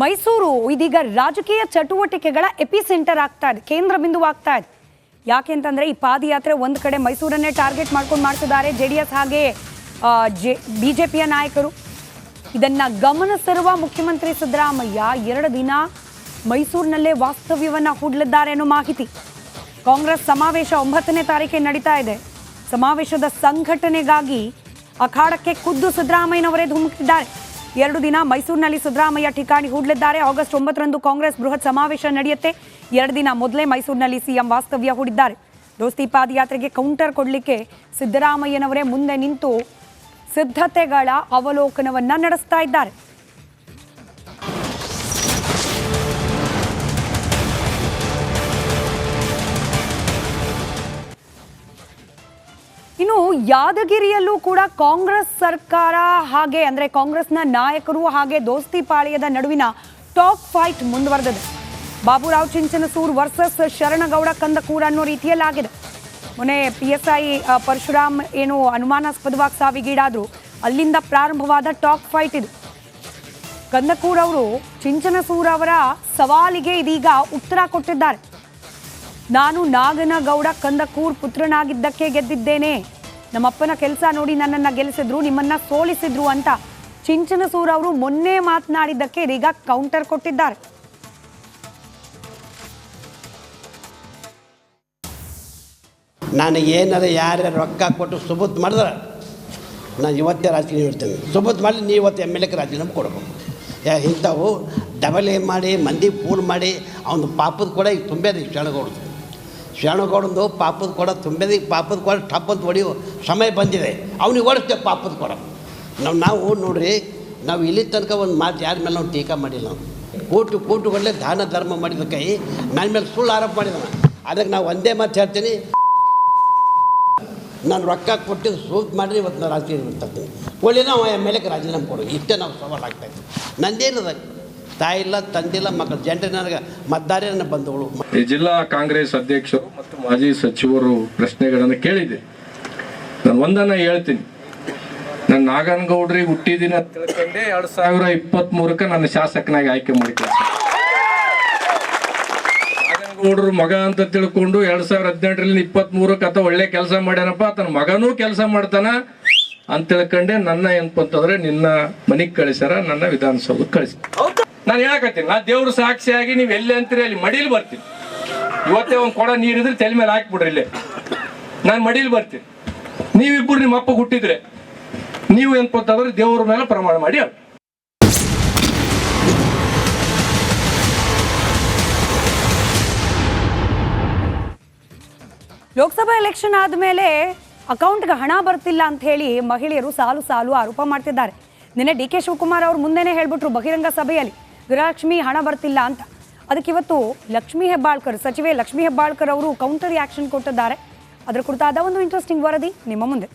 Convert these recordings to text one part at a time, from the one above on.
ಮೈಸೂರು ಇದೀಗ ರಾಜಕೀಯ ಚಟುವಟಿಕೆಗಳ ಎಪಿ ಸೆಂಟರ್ ಆಗ್ತಾ ಇದೆ, ಕೇಂದ್ರ ಬಿಂದು ಆಗ್ತಾ ಇದೆ. ಯಾಕೆ ಅಂತಂದ್ರೆ ಈ ಪಾದಯಾತ್ರೆ ಒಂದು ಕಡೆ ಮೈಸೂರನ್ನೇ ಟಾರ್ಗೆಟ್ ಮಾಡ್ಕೊಂಡು ಮಾಡ್ತಿದ್ದಾರೆ ಜೆ ಡಿ ಎಸ್ ಹಾಗೆ ಬಿ ಜೆ ಪಿಯ ನಾಯಕರು. ಇದನ್ನ ಗಮನಿಸಿರುವ ಮುಖ್ಯಮಂತ್ರಿ ಸಿದ್ದರಾಮಯ್ಯ ಎರಡು ದಿನ ಮೈಸೂರಿನಲ್ಲೇ ವಾಸ್ತವ್ಯವನ್ನ ಹೂಡಲಿದ್ದಾರೆ ಅನ್ನೋ ಮಾಹಿತಿ. ಕಾಂಗ್ರೆಸ್ ಸಮಾವೇಶ ಒಂಬತ್ತನೇ ತಾರೀಕೆ ನಡೀತಾ ಇದೆ. ಸಮಾವೇಶದ ಸಂಘಟನೆಗಾಗಿ ಅಖಾಡಕ್ಕೆ ಖುದ್ದು ಸಿದ್ದರಾಮಯ್ಯನವರೇ ಧುಮುಕಿದ್ದಾರೆ ಎರಡು ದಿನ ಮೈಸೂರಿನಲ್ಲಿ ಸಿದ್ದರಾಮಯ್ಯ ಠಿಕಾಣಿ ಹೂಡಲಿದ್ದಾರೆ. ಆಗಸ್ಟ್ ಒಂಬತ್ತರಂದು ಕಾಂಗ್ರೆಸ್ ಬೃಹತ್ ಸಮಾವೇಶ ನಡೆಯುತ್ತೆ. ಎರಡು ದಿನ ಮೊದಲೇ ಮೈಸೂರಿನಲ್ಲಿ ಸಿಎಂ ವಾಸ್ತವ್ಯ ಹೂಡಿದ್ದಾರೆ. ದೋಸ್ತಿ ಪಾದಯಾತ್ರೆಗೆ ಕೌಂಟರ್ ಕೊಡಲಿಕ್ಕೆ ಸಿದ್ದರಾಮಯ್ಯನವರೇ ಮುಂದೆ ನಿಂತು ಸಿದ್ಧತೆಗಳ ಅವಲೋಕನವನ್ನು ನಡೆಸ್ತಾ ಇದ್ದಾರೆ. ಯಾದಗಿರಿಯಲ್ಲೂ ಕೂಡ ಕಾಂಗ್ರೆಸ್ ಸರ್ಕಾರ ಹಾಗೆ, ಅಂದ್ರೆ ಕಾಂಗ್ರೆಸ್ನ ನಾಯಕರು ಹಾಗೆ ದೋಸ್ತಿ ಪಾಳ್ಯದ ನಡುವಿನ ಟಾಕ್ ಫೈಟ್ ಮುಂದುವರೆದಿದೆ. ಬಾಬುರಾವ್ ಚಿಂಚನಸೂರ್ ವರ್ಸಸ್ ಶರಣಗೌಡ ಕಂದಕೂರ ಅನ್ನೋ ರೀತಿಯಲ್ಲಾಗಿದೆ. ಮೊನ್ನೆ ಪಿ ಎಸ್ ಐ ಪರಶುರಾಮ್ ಏನು ಅನುಮಾನಾಸ್ಪದವಾಗಿ ಸಾವಿಗೀಡಾದ್ರು. ಅಲ್ಲಿಂದ ಪ್ರಾರಂಭವಾದ ಟಾಕ್ ಫೈಟ್ ಇದು. ಕಂದಕೂರ್ ಅವರು ಚಿಂಚನಸೂರ್ ಅವರ ಸವಾಲಿಗೆ ಇದೀಗ ಉತ್ತರ ಕೊಟ್ಟಿದ್ದಾರೆ. ನಾನು ನಾಗನಗೌಡ ಕಂದಕೂರ್ ಪುತ್ರನಾಗಿದ್ದಕ್ಕೆ ಗೆದ್ದಿದ್ದೇನೆ. ನಮ್ಮಪ್ಪನ ಕೆಲಸ ನೋಡಿ ನನ್ನನ್ನು ಗೆಲ್ಲಿಸಿದ್ರು ನಿಮ್ಮನ್ನ ಸೋಲಿಸಿದ್ರು ಅಂತ ಚಿಂಚನಸೂರ್ ಅವರು ಮೊನ್ನೆ ಮಾತನಾಡಿದ್ದಕ್ಕೆ ಇದೀಗ ಕೌಂಟರ್ ಕೊಟ್ಟಿದ್ದಾರೆ. ನಾನು ಏನಾರ ಯಾರ್ಯಾರು ರೊಕ್ಕ ಕೊಟ್ಟು ಸುಬುತ್ ಮಾಡಿದ್ರೆ ನಾನು ಇವತ್ತೇ ರಾಜಕೀಯ ಹೇಳ್ತೇನೆ ಸುಬುತ್ ಮಾಡಿ ನೀವು ಇವತ್ತು ಎಂ ಎಲ್ ಎಗೆ ರಾಜೀನಾಮೆ ಕೊಡ್ಬೇಕು. ಯಾ, ಇಂಥವು ಡಬಲ್ ಏ ಮಾಡಿ, ಮಂದಿ ಪೂಲ್ ಮಾಡಿ, ಅವನ ಪಾಪದ ಕೂಡ ಈಗ ತುಂಬ ಈಗ ಶರಣಗೌಡದು ಪಾಪದ ಕೊಡ ತುಂಬ್ಯದ ಪಾಪದ ಕೊಡ ಟಪ್ಪಂತ ಹೊಡೆಯೋ ಸಮಯ ಬಂದಿದೆ. ಅವನಿಗೆ ಓಡಿಸ್ತೇವೆ ಪಾಪದ ಕೊಡ. ನಾವು ನಾವು ನೋಡ್ರಿ, ನಾವು ಇಲ್ಲಿ ತನಕ ಒಂದು ಮಾತು ಯಾರ ಮೇಲೆ ನಾವು ಟೀಕಾ ಮಾಡಿಲ್ಲ ನಾವು. ಕೋಟು ಕೋಟುಗಳಲ್ಲೇ ದಾನ, ಧರ್ಮ ಮಾಡಿದ ಕೈ ನನ್ನ ಮೇಲೆ ಸುಳ್ಳು ಆರೋಪ ಮಾಡಿದ ಅದಕ್ಕೆ ನಾವು ಒಂದೇ ಮಾತು ಹೇಳ್ತೀನಿ. ನಾನು ರೊಕ್ಕ ಕೊಟ್ಟಿದ್ದು ಸೂಟ್ ಮಾಡಿದ್ರೆ ಇವತ್ತು ನಾನು ರಾಜಕೀಯ ತರ್ತೀನಿ ಒಳ್ಳೆ ನಾವು ಎಂ ಎಲ್ ಎಗೆ ರಾಜೀನಾಮೆ ಕೊಡೋದು ಇಷ್ಟೇ ನಾವು ಸವಾಲು ಆಗ್ತಾಯಿತ್ತು ನಂದೇನದ? ತಾಯಿ ಇಲ್ಲ ತಂದಿಲ್ಲ ಮಕ್ಕಳು. ಜನರೇ ನನಗೆ ಮತದಾರೇ ನನ್ನ ಬಂಧುಗಳು. ಈ ಜಿಲ್ಲಾ ಕಾಂಗ್ರೆಸ್ ಅಧ್ಯಕ್ಷರು ಮತ್ತು ಮಾಜಿ ಸಚಿವರು ಪ್ರಶ್ನೆಗಳನ್ನು ಕೇಳಿದೆ. ನಾನು ಒಂದನ್ನು ಹೇಳ್ತೀನಿ. ನಾನು ನಾಗನಗೌಡ್ರಿಗೆ ಹುಟ್ಟಿದಿನ ಅಂತ ತಿಳ್ಕೊಂಡೆ ಎರಡು ಸಾವಿರ ಇಪ್ಪತ್ತ್ ಮೂರಕ್ಕೆ ನನ್ನ ಶಾಸಕನಾಗಿ ಆಯ್ಕೆ ಮಾಡಿಕೊಳ್ತೀನಿ ನಾಗನಗೌಡರು ಮಗ ಅಂತ ತಿಳ್ಕೊಂಡು ಎರಡು ಸಾವಿರ ಹದಿನೆಂಟರಲ್ಲಿ ಇಪ್ಪತ್ತ್ ಮೂರಕ್ಕೆ ಅಥವಾ ಒಳ್ಳೆ ಕೆಲಸ ಮಾಡ್ಯಾನಪ್ಪ. ತನ್ನ ಮಗನೂ ಕೆಲಸ ಮಾಡ್ತಾನ ಅಂತ ತಿಳ್ಕೊಂಡೆ. ನನ್ನ ಏನಪ್ಪ ಅಂತಂದರೆ ನಿನ್ನ ಮನೆಗೆ ಕಳಿಸ್ಯಾರ ನನ್ನ ವಿಧಾನಸೌಧಕ್ಕೆ ಕಳಿಸಿ ನಾನು ಹೇಳಕತ್ತೀನಿ, ನಾ ದೇವ್ರ ಸಾಕ್ಷಿಯಾಗಿ ನೀವು ಎಲ್ಲಿ ಅಂತೀರಿ, ಅಲ್ಲಿ ಮಡಿಲಿ ಬರ್ತೀನಿ. ಇವತ್ತೇ ಒಂದು ಕೊಡ ನೀರಿದ್ರೆ ತಲೆ ಮೇಲೆ ಹಾಕ್ಬಿಡ್ರಿ ಇಲ್ಲೇ. ನಾನು ಮಡಿಲಿ ಬರ್ತೀನಿ. ನೀವಿಬ್ಬರು ನಿಮ್ಮ ಅಪ್ಪ ಹುಟ್ಟಿದ್ರೆ ನೀವು ಏನ್ ಗೊತ್ತಾದ್ರೆ ದೇವ್ರ ಮೇಲೆ ಪ್ರಮಾಣ ಮಾಡಿ ಹೇಳಿ ಲೋಕಸಭಾ ಎಲೆಕ್ಷನ್ ಆದಮೇಲೆ ಅಕೌಂಟ್ಗೆ ಹಣ ಬರ್ತಿಲ್ಲ ಅಂತ ಹೇಳಿ ಮಹಿಳೆಯರು ಸಾಲು ಸಾಲು ಆರೋಪ ಮಾಡ್ತಿದ್ದಾರೆ. ನಿನ್ನೆ ಡಿ ಕೆ ಶಿವಕುಮಾರ್ ಅವರು ಮುಂದೆನೇ ಹೇಳ್ಬಿಟ್ರು ಬಹಿರಂಗ ಸಭೆಯಲ್ಲಿ. ಗೃಹಲಕ್ಷ್ಮಿ ಹಣ ಬರ್ತಿಲ್ಲ ಅಂತ. ಅದಕ್ಕೆ ಇವತ್ತು ಲಕ್ಷ್ಮೀ ಹೆಬ್ಬಾಳ್ಕರ್, ಸಚಿವೆ ಲಕ್ಷ್ಮೀ ಹೆಬ್ಬಾಳ್ಕರ್ ಅವರು ಕೌಂಟರ್ ಆಕ್ಷನ್ ಕೊಟ್ಟಿದ್ದಾರೆ. ಅದರ ಕುರಿತಾದ ಒಂದು ಇಂಟ್ರೆಸ್ಟಿಂಗ್ ವರದಿ ನಿಮ್ಮ ಮುಂದೆ.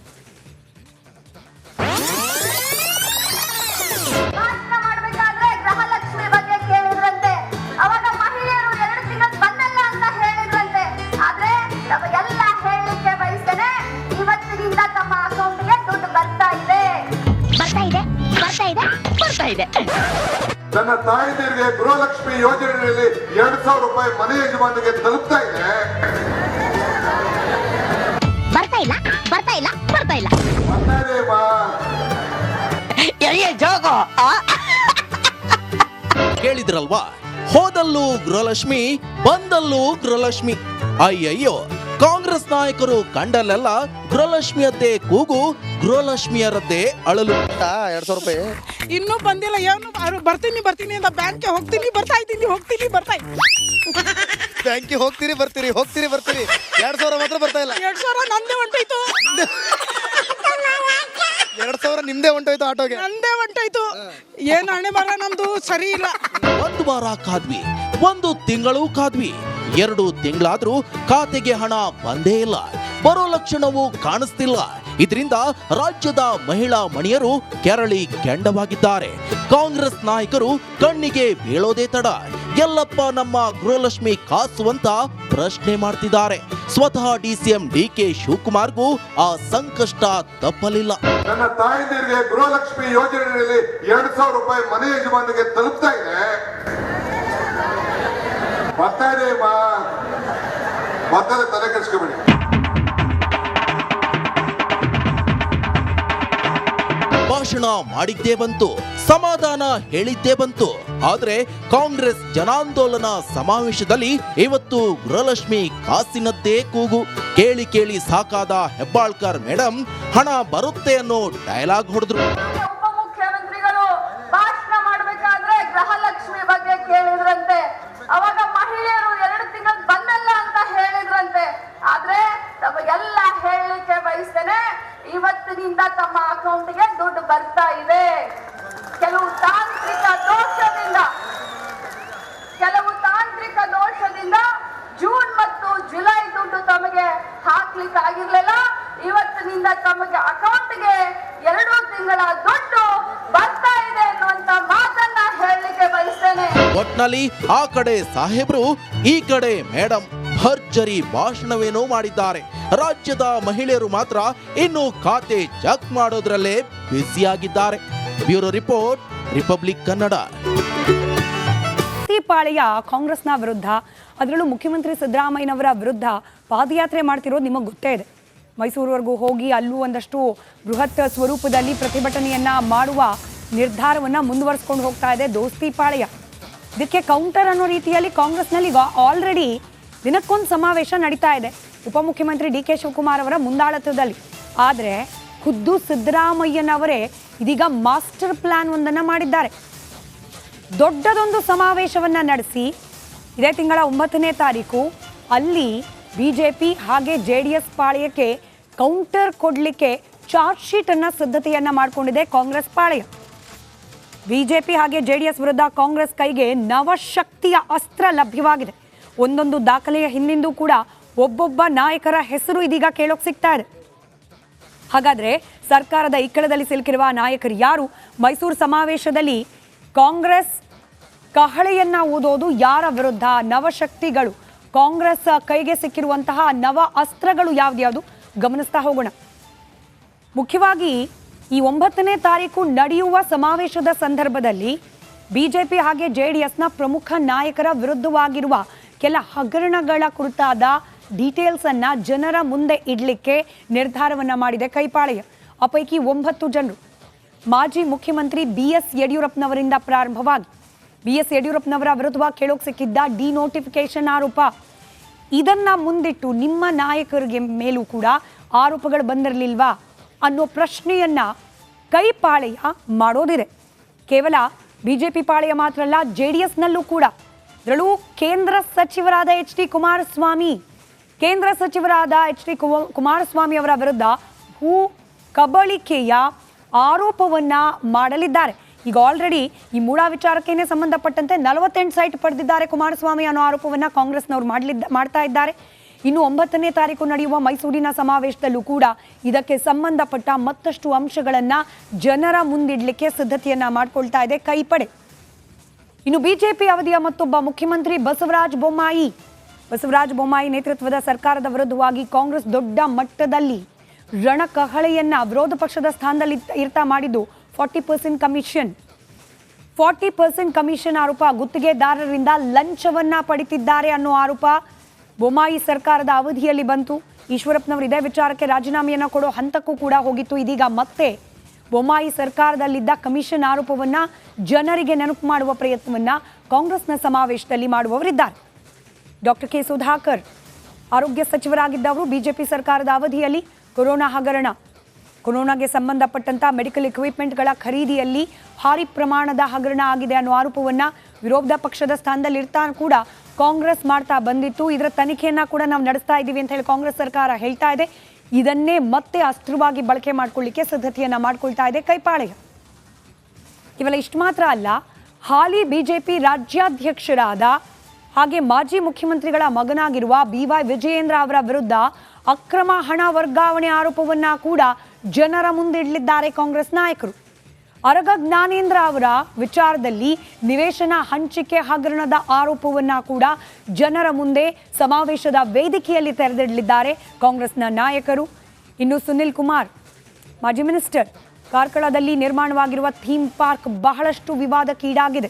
ನನ್ನ ತಾಯಂದಿರಿಗೆ ಗೃಹಲಕ್ಷ್ಮಿ ಯೋಜನೆಯಲ್ಲಿ ಎರಡು ಸಾವಿರ ರೂಪಾಯಿ ಮನೆ ಯಜಮಾನಿಗೆ ತಲುಪ್ತಾ ಇದೆ. ಬರ್ತಾ ಇಲ್ಲ ಬರ್ತಾ ಇಲ್ಲ ಬರ್ತಾ ಇಲ್ಲ. ಬರ್ತಾ ಇದೆ ಮಾ ಕೇಳಿದ್ರಲ್ವಾ? ಹೋದಲ್ಲೂ ಗೃಹಲಕ್ಷ್ಮಿ ಬಂದಲ್ಲೂ ಗೃಹಲಕ್ಷ್ಮಿ. ಅಯ್ಯಯ್ಯೋ. ಕಾಂಗ್ರೆಸ್ ನಾಯಕರು ಕಂಡಲ್ಲೆಲ್ಲ ಗೃಹಲಕ್ಷ್ಮಿಯದ್ದೇ ಕೂಗು ಗೃಹಲಕ್ಷ್ಮಿಯರದ್ದೇ ಅಳಲು. ಎರಡ್ ಸಾವಿರ ರೂಪಾಯಿ. ಇನ್ನೂ ಬಂದಿಲ್ಲ ಏನು ಅವ್ರು ಬರ್ತೀನಿ ಬರ್ತೀನಿ ಅಂತ ಬ್ಯಾಂಕ್ಗೆ ಹೋಗ್ತೀನಿ ಬರ್ತಾ ಇದ್ದೀನಿ ಹೋಗ್ತೀನಿ ಬರ್ತಾ ಇದ್ದೀನಿ ಬ್ಯಾಂಕಿಗೆ ಹೋಗ್ತೀರಿ ಬರ್ತೀರಿ ಹೋಗ್ತೀರಿ ಬರ್ತೀರಿ. ಎರಡ್ ಸಾವಿರ ಮಾತ್ರ ಬರ್ತಾ ಇಲ್ಲ. ಎರಡ್ ಸಾವಿರ ನಂದೇ ಹೊಂಟೋಯ್ತು ಎರಡ್ ಸಾವಿರ ನಿಮ್ದೇ ಹೊಂಟೋಯ್ತು ಆಟೋಗೆ. ನಂದೇ ಹೊಂಟೋಯ್ತು ಏನು ಹಣೆ ಬರ ನಮ್ದು ಸರಿ ಇಲ್ಲ. ಒಂದು ವಾರ ಕಾದ್ವಿ, ಒಂದು ತಿಂಗಳು ಕಾದ್ವಿ. ಎರಡು ತಿಂಗಳಾದ್ರೂ ಖಾತೆಗೆ ಹಣ ಬಂದೇ ಇಲ್ಲ. ಬರೋ ಲಕ್ಷಣವೂ ಕಾಣಿಸ್ತಿಲ್ಲ. ಇದರಿಂದ ರಾಜ್ಯದ ಮಹಿಳಾ ಮಣಿಯರು ಕೆರಳಿ ಕೆಂಡವಾಗಿದ್ದಾರೆ. ಕಾಂಗ್ರೆಸ್ ನಾಯಕರು ಕಣ್ಣಿಗೆ ಬೀಳೋದೇ ತಡ. ಎಲ್ಲಪ್ಪ ನಮ್ಮ ಗೃಹಲಕ್ಷ್ಮಿ ಕಾಸು ಅಂತ ಪ್ರಶ್ನೆ ಮಾಡ್ತಿದ್ದಾರೆ. ಸ್ವತಃ ಡಿ ಡಿಸಿಎಂ ಡಿ ಕೆ ಶಿವಕುಮಾರ್ಗೂ ಆ ಸಂಕಷ್ಟ ತಪ್ಪಲಿಲ್ಲ. ನನ್ನ ತಾಯಂದಿರಿಗೆ ಗೃಹಲಕ್ಷ್ಮಿ ಯೋಜನೆಯಲ್ಲಿ ಎರಡ್ ಸಾವಿರ ರೂಪಾಯಿ ಮನೆ ಯಜಮಾನಿಗೆ ತಲುಪ್ತಾ ಇದೆ. ಬರ್ತಾ ಇದೆ, ತಲೆ ಕೆಡಿಸ್ಕೋಬೇಡಿ. ಭಾಷಣ ಮಾಡಿದ್ದೇ ಬಂತು, ಸಮಾಧಾನ ಹೇಳಿದ್ದೇ ಬಂತು. ಆದರೆ ಕಾಂಗ್ರೆಸ್ ಜನಾಂದೋಲನ ಸಮಾವೇಶದಲ್ಲಿ ಇವತ್ತು ಗೃಹಲಕ್ಷ್ಮಿ ಕಾಸಿನದ್ದೇ ಕೂಗು. ಕೇಳಿ ಕೇಳಿ ಸಾಕಾದ ಹೆಬ್ಬಾಳ್ಕರ್ ಮೇಡಮ್ ಹಣ ಬರುತ್ತೆ ಅನ್ನೋ ಡೈಲಾಗ್ ಹೊಡೆದ್ರು ಉಪಮುಖ್ಯಮಂತ್ರಿಗಳು ಭಾಷಣ ಮಾಡಬೇಕಾದ್ರೆ ಗೃಹಲಕ್ಷ್ಮಿ ಬಗ್ಗೆ ಕೇಳಿದ್ರಂತೆ ಅವಾಗ ಮಹಿಳೆಯರು ಎರಡು ತಿಂಗಳು ಬಂದಲ್ಲ ಅಂತ ಹೇಳಿದ್ರಂತೆ ಆದ್ರೆ ತಮಗೆಲ್ಲ ಹೇಳಲಿಕ್ಕೆ ಬಯಸ್ತೇನೆ ಇವತ್ತಿನಿಂದ ತಮ್ಮ ಅಕೌಂಟ್ಗೆ ದುಡ್ಡು ಬರ್ತಾ ಇದೆ ಕೆಲವು ತಾಂತ್ರಿಕ ದೋಷದಿಂದ ಕೆಲವು ತಾಂತ್ರಿಕ ದೋಷದಿಂದ ಜೂನ್ ಮತ್ತು ಜುಲೈ ದುಡ್ಡು ತಮಗೆ ಹಾಕ್ಲಿಕ್ಕೆ ಆಗಿರ್ಲಿಲ್ಲ ಇವತ್ತಿನಿಂದ ತಮಗೆ ಅಕೌಂಟ್ಗೆ ಎರಡು ತಿಂಗಳ ದುಡ್ಡು ಬರ್ತಾ ಇದೆ ಅನ್ನುವಂತ ಮಾತನ್ನ ಹೇಳಲಿಕ್ಕೆ ಬಯಸ್ತೇನೆ ಆ ಕಡೆ ಸಾಹೇಬ್ರು, ಈ ಕಡೆ ಮೇಡಂ ಭರ್ಜರಿ ಭಾಷಣವೇನೋ ಮಾಡಿದ್ದಾರೆ. ರಾಜ್ಯದ ಮಹಿಳೆಯರು ಮಾತ್ರ ಇನ್ನು ಖಾತೆ ಚೆಕ್ ಮಾಡೋದ್ರಲ್ಲೇ ಬ್ಯುಸಿಯಾಗಿದ್ದಾರೆ. Bureau report, Republic Kannada. ಪಾಳೆಯ ಕಾಂಗ್ರೆಸ್ನ ವಿರುದ್ಧ, ಅದರಲ್ಲೂ ಮುಖ್ಯಮಂತ್ರಿ ಸಿದ್ದರಾಮಯ್ಯನವರ ವಿರುದ್ಧ ಪಾದಯಾತ್ರೆ ಮಾಡ್ತಿರೋದು ನಿಮಗೆ ಗೊತ್ತೇ ಇದೆ. ಮೈಸೂರುವರೆಗೂ ಹೋಗಿ ಅಲ್ಲೂ ಒಂದಷ್ಟು ಬೃಹತ್ ಸ್ವರೂಪದಲ್ಲಿ ಪ್ರತಿಭಟನೆಯನ್ನ ಮಾಡುವ ನಿರ್ಧಾರವನ್ನ ಮುಂದುವರಿಸ್ಕೊಂಡು ಹೋಗ್ತಾ ಇದೆ ದೋಸ್ತಿ ಪಾಳೆಯ. ಇದಕ್ಕೆ ಕೌಂಟರ್ ಅನ್ನೋ ರೀತಿಯಲ್ಲಿ ಕಾಂಗ್ರೆಸ್ನಲ್ಲಿ ಆಲ್ರೆಡಿ ದಿನಕ್ಕೊಂದು ಸಮಾವೇಶ ನಡೀತಾ ಇದೆ. ಉಪಮುಖ್ಯಮಂತ್ರಿ ಡಿ ಕೆ ಶಿವಕುಮಾರ್ ಅವರ ಮುಂದಾಳತ್ವದಲ್ಲಿ. ಆದರೆ ಖುದ್ದು ಸಿದ್ದರಾಮಯ್ಯನವರೇ ಇದೀಗ ಮಾಸ್ಟರ್ ಪ್ಲಾನ್ ಒಂದನ್ನು ಮಾಡಿದ್ದಾರೆ. ದೊಡ್ಡದೊಂದು ಸಮಾವೇಶವನ್ನ ನಡೆಸಿ ಇದೇ ತಿಂಗಳ ಒಂಬತ್ತನೇ ತಾರೀಕು ಅಲ್ಲಿ ಬಿಜೆಪಿ ಹಾಗೆ ಜೆ ಡಿ ಎಸ್ ಪಾಳ್ಯಕ್ಕೆ ಕೌಂಟರ್ ಕೊಡಲಿಕ್ಕೆ ಚಾರ್ಜ್ ಶೀಟ್ ಅನ್ನ ಸಿದ್ಧತೆಯನ್ನ ಮಾಡಿಕೊಂಡಿದೆ ಕಾಂಗ್ರೆಸ್ ಪಾಳ್ಯ. ಬಿಜೆಪಿ ಹಾಗೆ ಜೆ ಡಿ ಎಸ್ ವಿರುದ್ಧ ಕಾಂಗ್ರೆಸ್ ಕೈಗೆ ನವಶಕ್ತಿಯ ಅಸ್ತ್ರ ಲಭ್ಯವಾಗಿದೆ. ಒಂದೊಂದು ದಾಖಲೆಯ ಹಿಂದಿಂದೂ ಕೂಡ ಒಬ್ಬೊಬ್ಬ ನಾಯಕರ ಹೆಸರು ಇದೀಗ ಕೇಳೋಕೆ ಸಿಗ್ತಾ ಇದೆ. ಹಾಗಾದರೆ ಸರ್ಕಾರದ ಇಕ್ಕಳದಲ್ಲಿ ಸಿಲುಕಿರುವ ನಾಯಕರು ಯಾರು? ಮೈಸೂರು ಸಮಾವೇಶದಲ್ಲಿ ಕಾಂಗ್ರೆಸ್ ಕಹಳೆಯನ್ನ ಓದೋದು ಯಾರ ವಿರುದ್ಧ? ನವಶಕ್ತಿಗಳು. ಕಾಂಗ್ರೆಸ್ ಕೈಗೆ ಸಿಕ್ಕಿರುವಂತಹ ನವ ಅಸ್ತ್ರಗಳು ಯಾವ್ದ್ಯಾವುದು? ಗಮನಿಸ್ತಾ ಹೋಗೋಣ. ಮುಖ್ಯವಾಗಿ ಈ ಒಂಬತ್ತನೇ ತಾರೀಕು ನಡೆಯುವ ಸಮಾವೇಶದ ಸಂದರ್ಭದಲ್ಲಿ ಬಿಜೆಪಿ ಹಾಗೆ ಜೆ ಡಿ ಎಸ್ನ ಪ್ರಮುಖ ನಾಯಕರ ವಿರುದ್ಧವಾಗಿರುವ ಕೆಲ ಹಗರಣಗಳ ಕುರಿತಾದ ಡೀಟೇಲ್ಸ್ ಅನ್ನ ಜನರ ಮುಂದೆ ಇಡಲಿಕ್ಕೆ ನಿರ್ಧಾರವನ್ನ ಮಾಡಿದೆ ಕೈಪಾಳೆಯ. ಆ ಪೈಕಿ ಒಂಬತ್ತು ಜನರು. ಮಾಜಿ ಮುಖ್ಯಮಂತ್ರಿ ಬಿ ಎಸ್ ಯಡಿಯೂರಪ್ಪನವರಿಂದ ಪ್ರಾರಂಭವಾಗಿ. ಬಿ ಎಸ್ ಯಡಿಯೂರಪ್ಪನವರ ವಿರುದ್ಧವಾಗಿ ಕೇಳೋಕ್ ಸಿಕ್ಕಿದ್ದ ಡಿನೋಟಿಫಿಕೇಶನ್ ಆರೋಪ. ಇದನ್ನ ಮುಂದಿಟ್ಟು ನಿಮ್ಮ ನಾಯಕರಿಗೆ ಮೇಲೂ ಕೂಡ ಆರೋಪಗಳು ಬಂದಿರಲಿಲ್ವಾ? ಅನ್ನೋ ಪ್ರಶ್ನೆಯನ್ನ ಕೈಪಾಳೆಯ ಮಾಡೋದಿದೆ. ಕೇವಲ ಬಿಜೆಪಿ ಪಾಳೆಯ ಮಾತ್ರ ಅಲ್ಲ ಜೆ ಡಿ ಎಸ್ನಲ್ಲೂ ಕೂಡ. ಅದರಲ್ಲೂ ಕೇಂದ್ರ ಸಚಿವರಾದ ಎಚ್ ಡಿ ಕುಮಾರಸ್ವಾಮಿ, ಕೇಂದ್ರ ಸಚಿವರಾದ ಎಚ್ ಡಿ ಕುಮಾರಸ್ವಾಮಿ ಅವರ ವಿರುದ್ಧ ಭೂ ಕಬಳಿಕೆಯ ಆರೋಪವನ್ನ ಮಾಡಲಿದ್ದಾರೆ. ಈಗ ಆಲ್ರೆಡಿ ಈ ಮೂಡಾ ವಿಚಾರಕ್ಕೇನೆ ಸಂಬಂಧಪಟ್ಟಂತೆ ನಲವತ್ತೆಂಟು ಸೈಟ್ ಪಡೆದಿದ್ದಾರೆ ಕುಮಾರಸ್ವಾಮಿ ಅನ್ನೋ ಆರೋಪವನ್ನ ಕಾಂಗ್ರೆಸ್ನವರು ಮಾಡಲಿದ್ದ, ಮಾಡ್ತಾ ಇದ್ದಾರೆ. ಇನ್ನು ಒಂಬತ್ತನೇ ತಾರೀಕು ನಡೆಯುವ ಮೈಸೂರಿನ ಸಮಾವೇಶದಲ್ಲೂ ಕೂಡ ಇದಕ್ಕೆ ಸಂಬಂಧಪಟ್ಟ ಮತ್ತಷ್ಟು ಅಂಶಗಳನ್ನ ಜನರ ಮುಂದಿಡಲಿಕ್ಕೆ ಸಿದ್ಧತೆಯನ್ನ ಮಾಡ್ಕೊಳ್ತಾ ಇದೆ ಕೈಪಡೆ. ಇನ್ನು ಬಿಜೆಪಿ ಅವಧಿಯ ಮತ್ತೊಬ್ಬ ಮುಖ್ಯಮಂತ್ರಿ ಬಸವರಾಜ ಬೊಮ್ಮಾಯಿ. ಬಸವರಾಜ ಬೊಮ್ಮಾಯಿ ನೇತೃತ್ವದ ಸರ್ಕಾರದ ವಿರುದ್ಧವಾಗಿ ಕಾಂಗ್ರೆಸ್ ದೊಡ್ಡ ಮಟ್ಟದಲ್ಲಿ ರಣಕಹಳೆಯನ್ನ ವಿರೋಧ ಪಕ್ಷದ ಸ್ಥಾನದಲ್ಲಿ ಇರ್ತಾ ಮಾಡಿದ್ದು forty percent commission. Forty percent commission ಆರೋಪ ಗುತ್ತಿಗೆದಾರರಿಂದ ಲಂಚವನ್ನ ಪಡಿತಿದ್ದಾರೆ ಅನ್ನೋ ಆರೋಪ ಬೊಮ್ಮಾಯಿ ಸರ್ಕಾರದ ಅವಧಿಯಲ್ಲಿ ಬಂತು. ಈಶ್ವರಪ್ಪನವರು ಇದೇ ವಿಚಾರಕ್ಕೆ ರಾಜೀನಾಮೆಯನ್ನು ಕೊಡೋ ಹಂತಕ್ಕೂ ಕೂಡ ಹೋಗಿತ್ತು. ಇದೀಗ ಮತ್ತೆ ಬೊಮ್ಮಾಯಿ ಸರ್ಕಾರದಲ್ಲಿದ್ದ ಕಮಿಷನ್ ಆರೋಪವನ್ನು ಜನರಿಗೆ ನೆನಪು ಮಾಡುವ ಪ್ರಯತ್ನವನ್ನು ಕಾಂಗ್ರೆಸ್ನ ಸಮಾವೇಶದಲ್ಲಿ ಮಾಡುವವರಿದ್ದಾರೆ. ಡಾಕ್ಟರ್ ಕೆ ಸುಧಾಕರ್ ಆರೋಗ್ಯ ಸಚಿವರಾಗಿದ್ದವರು ಬಿಜೆಪಿ ಸರ್ಕಾರದ ಅವಧಿಯಲ್ಲಿ ಕೊರೋನಾ ಹಗರಣ. ಕೊರೋನಾಗೆ ಸಂಬಂಧಪಟ್ಟಂತ ಮೆಡಿಕಲ್ ಇಕ್ವಿಪ್ಮೆಂಟ್ಗಳ ಖರೀದಿಯಲ್ಲಿ ಭಾರಿ ಪ್ರಮಾಣದ ಹಗರಣ ಆಗಿದೆ ಅನ್ನೋ ಆರೋಪವನ್ನ ವಿರೋಧ ಪಕ್ಷದ ಸ್ಥಾನದಲ್ಲಿ ಇರ್ತಾ ಕೂಡ ಕಾಂಗ್ರೆಸ್ ಮಾಡ್ತಾ ಬಂದಿತ್ತು. ಇದರ ತನಿಖೆಯನ್ನ ಕೂಡ ನಾವು ನಡೆಸ್ತಾ ಇದ್ದೀವಿ ಅಂತ ಹೇಳಿ ಕಾಂಗ್ರೆಸ್ ಸರ್ಕಾರ ಹೇಳ್ತಾ ಇದೆ. ಇದನ್ನೇ ಮತ್ತೆ ಅಸ್ತ್ರವಾಗಿ ಬಳಕೆ ಮಾಡಿಕೊಳ್ಳಿಕ್ಕೆ ಸಿದ್ಧತೆಯನ್ನ ಮಾಡ್ಕೊಳ್ತಾ ಇದೆ ಕೈಪಾಳೆಯ. ಕೇವಲ ಇಷ್ಟು ಮಾತ್ರ ಅಲ್ಲ, ಹಾಲಿ ಬಿಜೆಪಿ ರಾಜ್ಯಾಧ್ಯಕ್ಷರಾದ ಹಾಗೆ ಮಾಜಿ ಮುಖ್ಯಮಂತ್ರಿಗಳ ಮಗನಾಗಿರುವ ಬಿ ವೈ ವಿಜಯೇಂದ್ರ ಅವರ ವಿರುದ್ಧ ಅಕ್ರಮ ಹಣ ವರ್ಗಾವಣೆ ಆರೋಪವನ್ನ ಕೂಡ ಜನರ ಮುಂದಿಡಲಿದ್ದಾರೆ ಕಾಂಗ್ರೆಸ್ ನಾಯಕರು. ಅರಗ ಜ್ಞಾನೇಂದ್ರ ಅವರ ವಿಚಾರದಲ್ಲಿ ನಿವೇಶನ ಹಂಚಿಕೆ ಹಗರಣದ ಆರೋಪವನ್ನ ಕೂಡ ಜನರ ಮುಂದೆ ಸಮಾವೇಶದ ವೇದಿಕೆಯಲ್ಲಿ ತೆರೆದಿಡಲಿದ್ದಾರೆ ಕಾಂಗ್ರೆಸ್ನ ನಾಯಕರು. ಇನ್ನು ಸುನಿಲ್ ಕುಮಾರ್, ಮಾಜಿ ಮಿನಿಸ್ಟರ್, ಕಾರ್ಕಳದಲ್ಲಿ ನಿರ್ಮಾಣವಾಗಿರುವ ಥೀಮ್ ಪಾರ್ಕ್ ಬಹಳಷ್ಟು ವಿವಾದಕ್ಕೀಡಾಗಿದೆ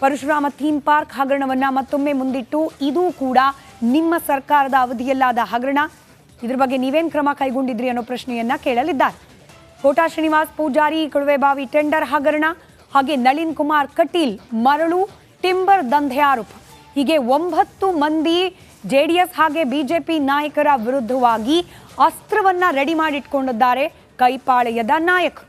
ಪರಶುರಾಮ ಥೀಮ್ ಪಾರ್ಕ್ ಹಗರಣವನ್ನು ಮತ್ತೊಮ್ಮೆ ಮುಂದಿಟ್ಟು ಇದು ಕೂಡ ನಿಮ್ಮ ಸರ್ಕಾರದ ಅವಧಿಯಲ್ಲಾದ ಹಗರಣ. ಇದರ ಬಗ್ಗೆ ನೀವೇನು ಕ್ರಮ ಕೈಗೊಂಡಿದ್ರಿ ಅನ್ನೋ ಪ್ರಶ್ನೆಯನ್ನ ಕೇಳಲಿದ್ದಾರೆ. ಕೋಟಾ ಶ್ರೀನಿವಾಸ್ ಪೂಜಾರಿ ಕೊಳವೆಬಾವಿ ಟೆಂಡರ್ ಹಗರಣ, ಹಾಗೆ ನಳಿನ್ ಕುಮಾರ್ ಕಟೀಲ್, ಮರಳು, ಟಿಂಬರ್ ದಂಧೆ ಆರೋಪ. ಹೀಗೆ ಒಂಬತ್ತು ಮಂದಿ ಜೆಡಿಎಸ್ ಹಾಗೆ ಬಿಜೆಪಿ ನಾಯಕರ ವಿರುದ್ಧವಾಗಿ ಅಸ್ತ್ರವನ್ನ ರೆಡಿ ಮಾಡಿಟ್ಕೊಂಡಿದ್ದಾರೆ ಕೈಪಾಳೆಯದ ನಾಯಕರು